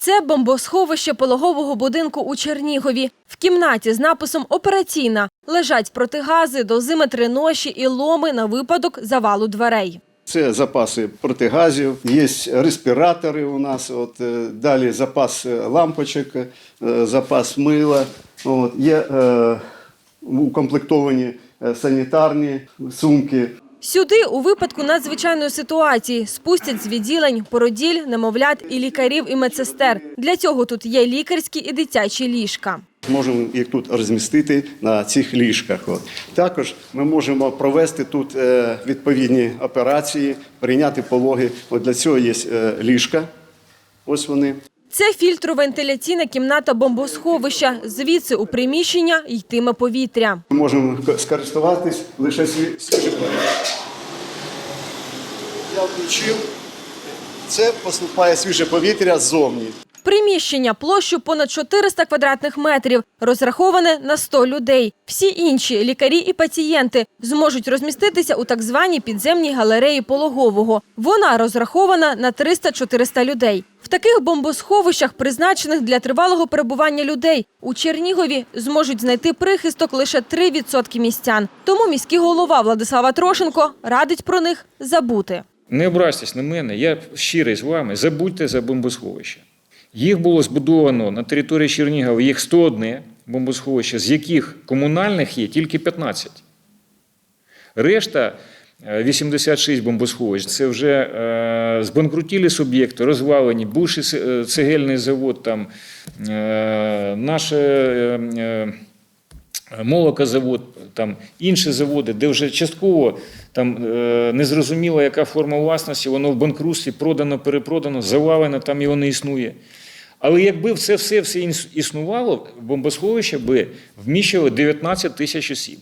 Це бомбосховище пологового будинку у Чернігові. В кімнаті з написом Операційна лежать протигази, дозиметри, ноші і ломи на випадок завалу дверей. Це запаси протигазів, є респіратори у нас. От, е, далі запас е, лампочок, е, запас мила. От, є е, укомплектовані санітарні сумки. Сюди у випадку надзвичайної ситуації спустять з відділень породіль, немовлят і лікарів і медсестер. Для цього тут є лікарські і дитячі ліжка. Можемо їх тут розмістити на цих ліжках. Також ми можемо провести тут е, відповідні операції, прийняти пологи. От для цього є е, ліжка. Ось вони. Це фільтровентиляційна кімната бомбосховища. Звідси у приміщення йтиме повітря. Ми можемо скористуватись лише свіжим повітрям. Я включив. Це поступає свіже повітря ззовні. Приміщення площу понад 400 квадратних метрів, розраховане на 100 людей. Всі інші лікарі і пацієнти зможуть розміститися у так званій підземній галереї пологового. Вона розрахована на 300-400 людей. Таких бомбосховищах, призначених для тривалого перебування людей, у Чернігові зможуть знайти прихисток лише 3% містян. Тому міський голова Владислава Трошенко радить про них забути. Не образьтесь на мене, я щирий з вами. Забудьте за бомбосховище. Їх було збудовано на території Чернігова, їх 101 бомбосховище, з яких комунальних є тільки 15. Решта 86 бомбосховищ це вже е, збанкрутілі суб'єкти, розвалені, бувший е, цегельний завод, там, е, наше. е, е, молокозавод, там інші заводи, де вже частково там е, незрозуміло, яка форма власності, воно в банкрутстві продано, перепродано, завалено, там його не існує. Але якби це все, все іс- існувало, бомбосховище би вміщувало 19 тисяч осіб.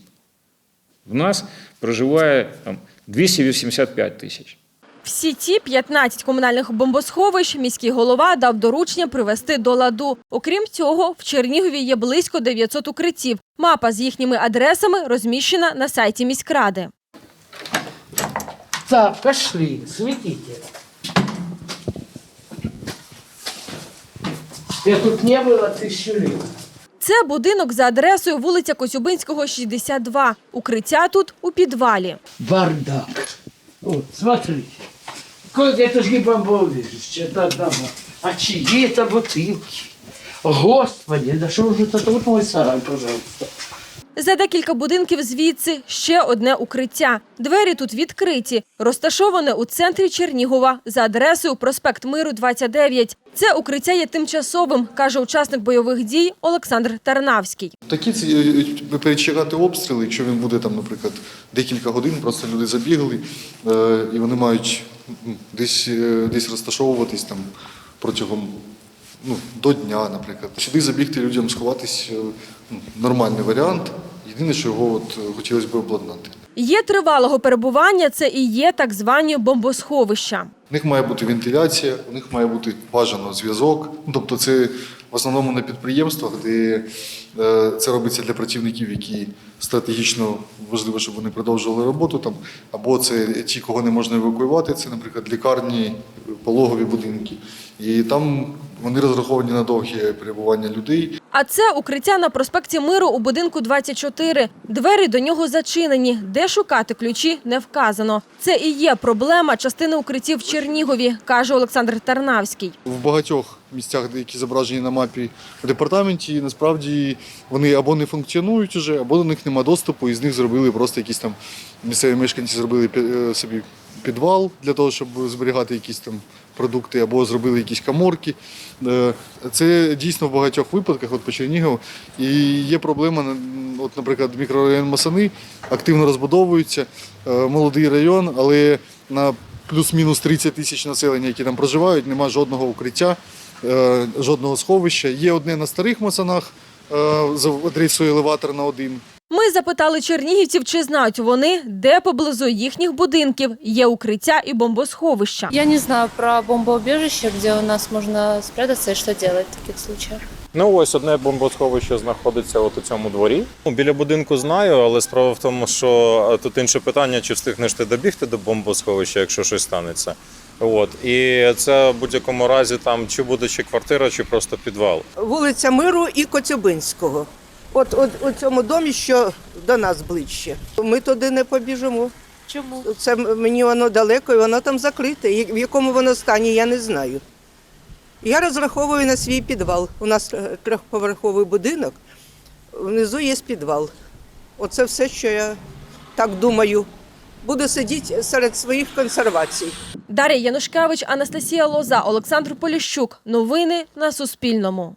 В нас проживає там 285 тисяч. Всі ці 15 комунальних бомбосховищ міський голова дав доручення привести до ладу. Окрім цього, в Чернігові є близько 900 укриттів. Мапа з їхніми адресами розміщена на сайті міськради. Так, пошли, светите. Я тут не было тысячу лет. Це будинок за адресою вулиця Косюбинського, 62. Укриття тут у підвалі. Бардак. Вот, смотрите. Какое это же не бомбоубежище, это одна. А чьи это бутылки? Господи, да что же это? Вот мой сарай, пожалуйста. За декілька будинків звідси ще одне укриття. Двері тут відкриті, розташоване у центрі Чернігова за адресою проспект Миру 29. Це укриття є тимчасовим, каже учасник бойових дій Олександр Тарнавський. Такі ці- е, перечекати обстріли, якщо він буде там, наприклад, декілька годин, просто люди забігли, е, і вони мають десь, е, десь розташовуватись там протягом ну, до дня, наприклад. Сюди забігти людям сховатись е, ну, нормальний варіант. Єдине, що його от, е, хотілося б обладнати. Є тривалого перебування, це і є так звані бомбосховища. У них має бути вентиляція, у них має бути бажано зв'язок. Ну, тобто це в основному на підприємствах, де е, це робиться для працівників, які стратегічно важливо, щоб вони продовжували роботу там. Або це ті, кого не можна евакуювати, це, наприклад, лікарні, пологові будинки. І там вони розраховані на довге перебування людей. А це укриття на проспекті Миру у будинку 24. Двері до нього зачинені. Де шукати ключі не вказано. Це і є проблема частини укриттів в Чернігові, каже Олександр Тарнавський. В багатьох місцях, які зображені на мапі в департаменті, насправді вони або не функціонують уже, або до них нема доступу, і з них зробили просто якісь там місцеві мешканці зробили е, собі підвал для того, щоб зберігати якісь там продукти, або зробили якісь каморки. Е, Це дійсно в багатьох випадках, от по Чернігову. І є проблема, от, наприклад, мікрорайон Масани активно розбудовується, е, молодий район, але на плюс-мінус 30 тисяч населення, які там проживають, немає жодного укриття, е, жодного сховища. Є одне на старих Масанах за адресою елеватор на один. Ми запитали чернігівців, чи знають вони, де поблизу їхніх будинків є укриття і бомбосховища. Я не знаю про бомбоубежище, где у нас можно спрятаться и что делать в таких случаях. Ну ось одне бомбосховище знаходиться от у цьому дворі. Ну, Біля будинку знаю, але справа в тому, що е, тут інше питання, чи встигнеш ти добігти до бомбосховища, якщо щось станеться. От і це в будь-якому разі там чи буде чи квартира, чи просто підвал. вулиця Миру і Коцюбинського. От, от у цьому домі, що до нас ближче. Ми туди не побіжимо. Чому? Це мені воно далеко, і воно там закрите. І В якому воно стані, я не знаю. Я розраховую на свій підвал. У нас е, трьохповерховий будинок, внизу є підвал. Оце все, що я так думаю. Буду сидіти серед своїх консервацій. Дар'я Янушкевич, Анастасія Лоза, Олександр Поліщук. Новини на Суспільному.